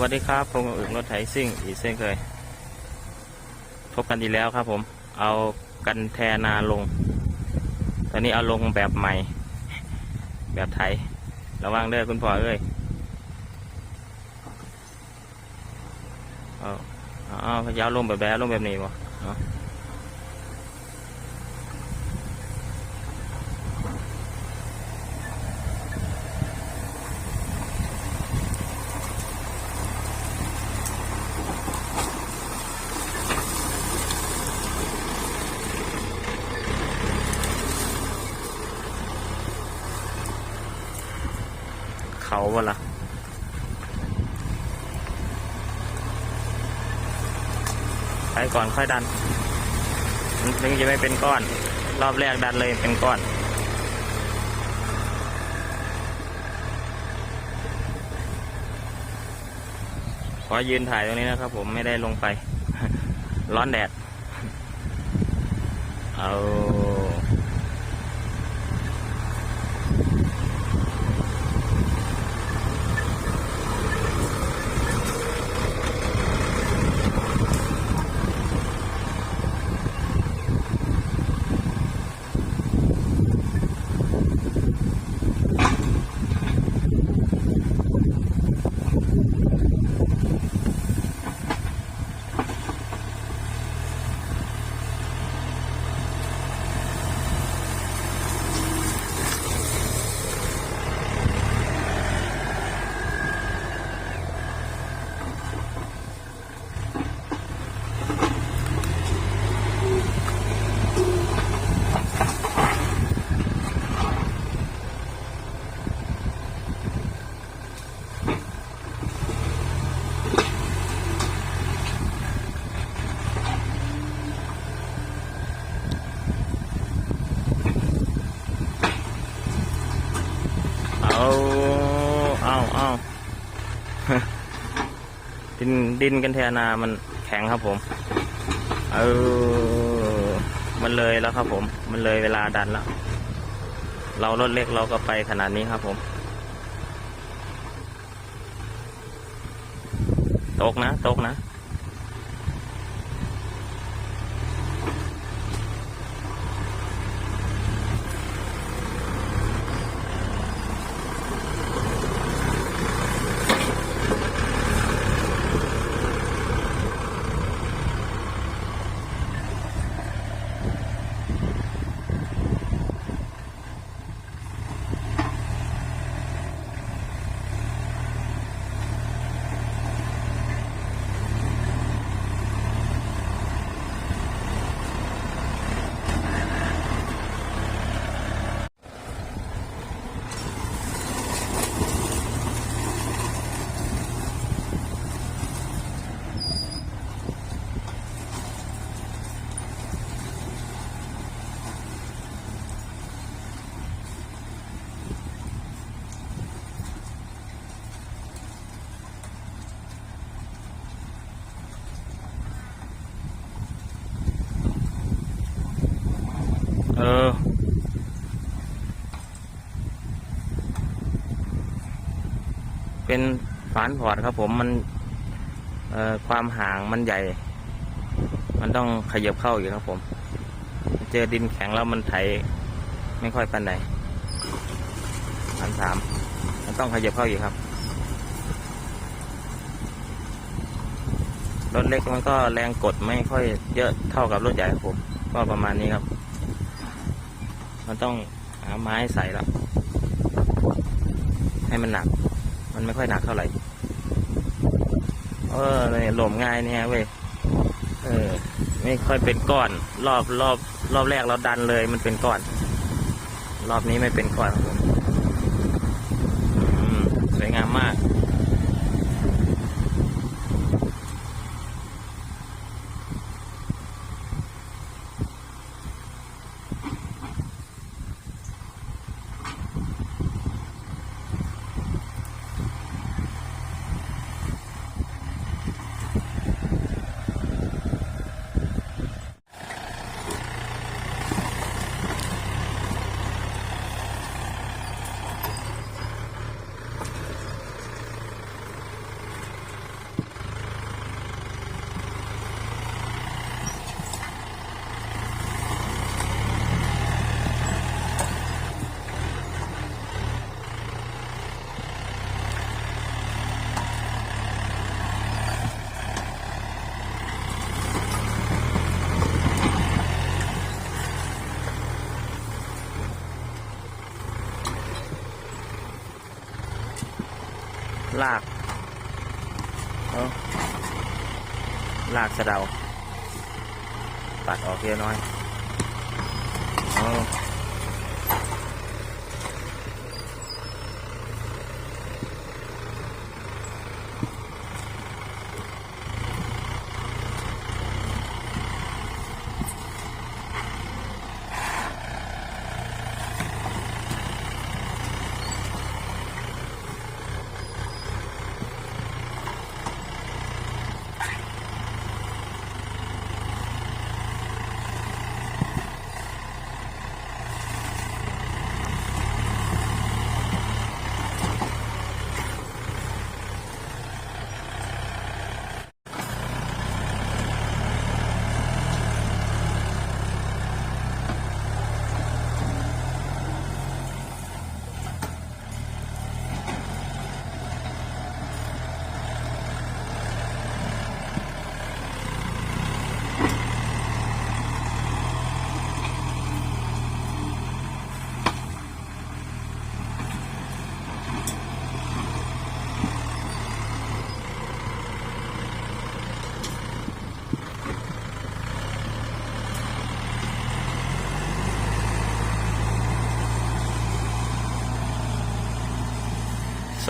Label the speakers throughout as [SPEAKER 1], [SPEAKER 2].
[SPEAKER 1] สวัสดีครับผมอึ่งรถไถซิ่งอีกเช่นเคย พบกันอีกแล้วครับผม เอากันแทนาลง ตอนนี้เอาลงแบบใหม่ แบบไทยระวังเด้อคุณพ่อเอ้ยเอาเอาเอายาวลงแบบแบบลงแบบนี้บ่ เอาเขาบ่ล่ะไปก่อนค่อยดันมันถึงจะไม่เป็นก้อน รอบแรกดันเลยเป็นก้อนขอยืนถ่ายตรงนี้นะครับผมไม่ได้ลงไป ร้อนแดด เอา เอาเอาดินดินกันแทนามันแข็งครับผม เออ มันเลยแล้วครับผม มันเลยเวลาดันแล้ว เรารถเล็กเราก็ไปขนาดนี้ครับผม ตกนะ ตกนะ เออ เป็นฝานพอร์ตครับผมมันความห่างมันใหญ่ มันต้องขยับเข้าอยู่ครับผม เจอดินแข็งแล้วมันไถไม่ค่อยปันใดอันสามมันต้องขยับเข้าอยู่ครับ รถเล็กมันก็แรงกดไม่ค่อยเยอะเท่ากับรถใหญ่ครับผม ก็ประมาณนี้ครับ มันต้องหาไม้ใส่แล้วให้มันหนัก มันไม่ค่อยหนักเท่าไหร่ เออเนี่ยหล่มง่ายเนี่ยเว้ย เออ ไม่ค่อยเป็นก้อน รอบรอบรอบแรกเราดันเลยมันเป็นก้อน รอบนี้ไม่เป็นก้อนครับผมอืมสวยงามมาก ลากเอาลากสะเดา ตัดออกเพียน้อยเอา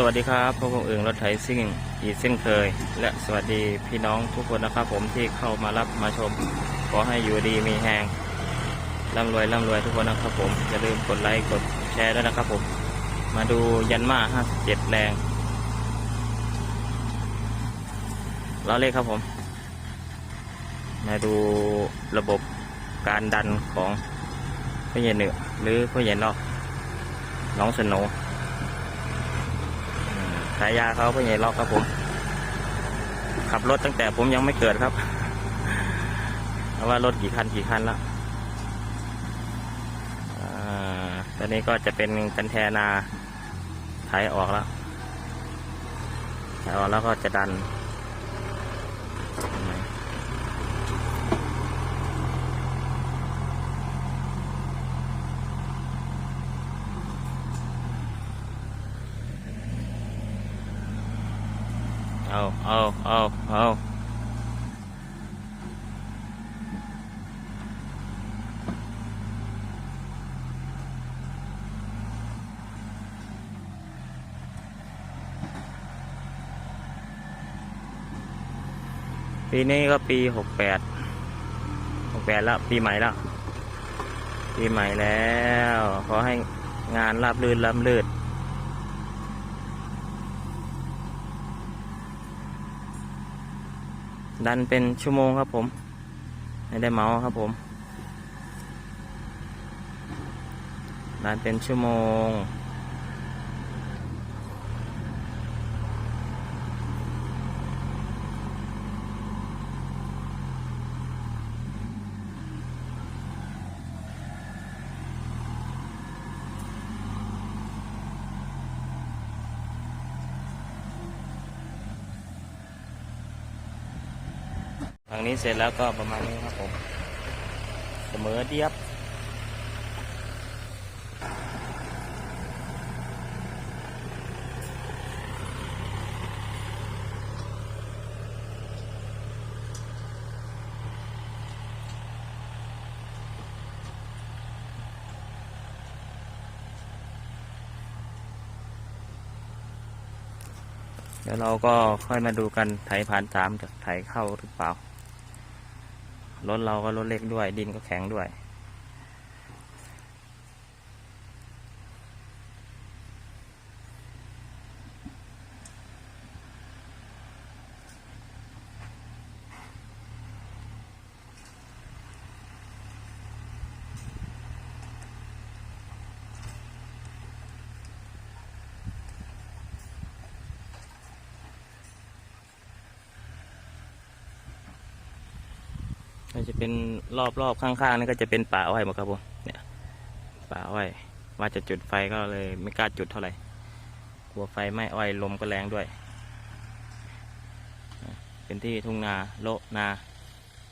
[SPEAKER 1] สวัสดีครับพวกผมเอิงรถไถซิ่งอีกเส้นเคย และสวัสดีพี่น้องทุกคนนะครับ ผมที่เข้ามารับมาชม ขอให้อยู่ดีมีแหงร่ำรวยร่ำรวยทุกคนนะครับผมอย่าลืมกดไลค์กดแชร์ด้วยนะครับผม มาดูยันมา57 แรงล้อเลขครับผม มาดูระบบการดันของพ่อใหญ่เหนือหรือพ่อใหญ่นอก น้องสโนว์ ฉายาเขาพ่อใหญ่ล็อกครับผม ขับรถตั้งแต่ผมยังไม่เกิดครับว่ารถกี่คันกี่คันแล้วอ่าตอนนี้ก็จะเป็นกันแทนาไถออกแล้วไถออกแล้วก็จะดัน เอาเอาเอาเอาปีนี้ก็ปีหกแปด หกแปดแล้ว ปีใหม่แล้ว ปีใหม่แล้ว ขอให้งานราบรื่นราบรื่น ดันเป็นชั่วโมงครับผมไม่ได้เมาครับผม ดันเป็นชั่วโมง ทางนี้เสร็จแล้วก็ประมาณนี้ครับผม เสมอเดียบเดี๋ยวเราก็ค่อยมาดูกันไถผ่านสามจะไถเข้าหรือเปล่า รถเราก็รถเล็กด้วย ดินก็แข็งด้วย ก็จะเป็นรอบรอบข้างๆนี่ก็จะเป็นป่าอ้อยหมดครับผมเนี่ยป่าอ้อย ว่าจะจุดไฟก็เลยไม่กล้าจุดเท่าไหร่กลัวไฟไหม้อ้อยลมก็แรงด้วย เป็นที่ทุ่งนาโละนา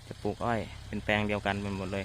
[SPEAKER 1] จะปลูกอ้อย เป็นแปลงเดียวกันเป็นหมดเลย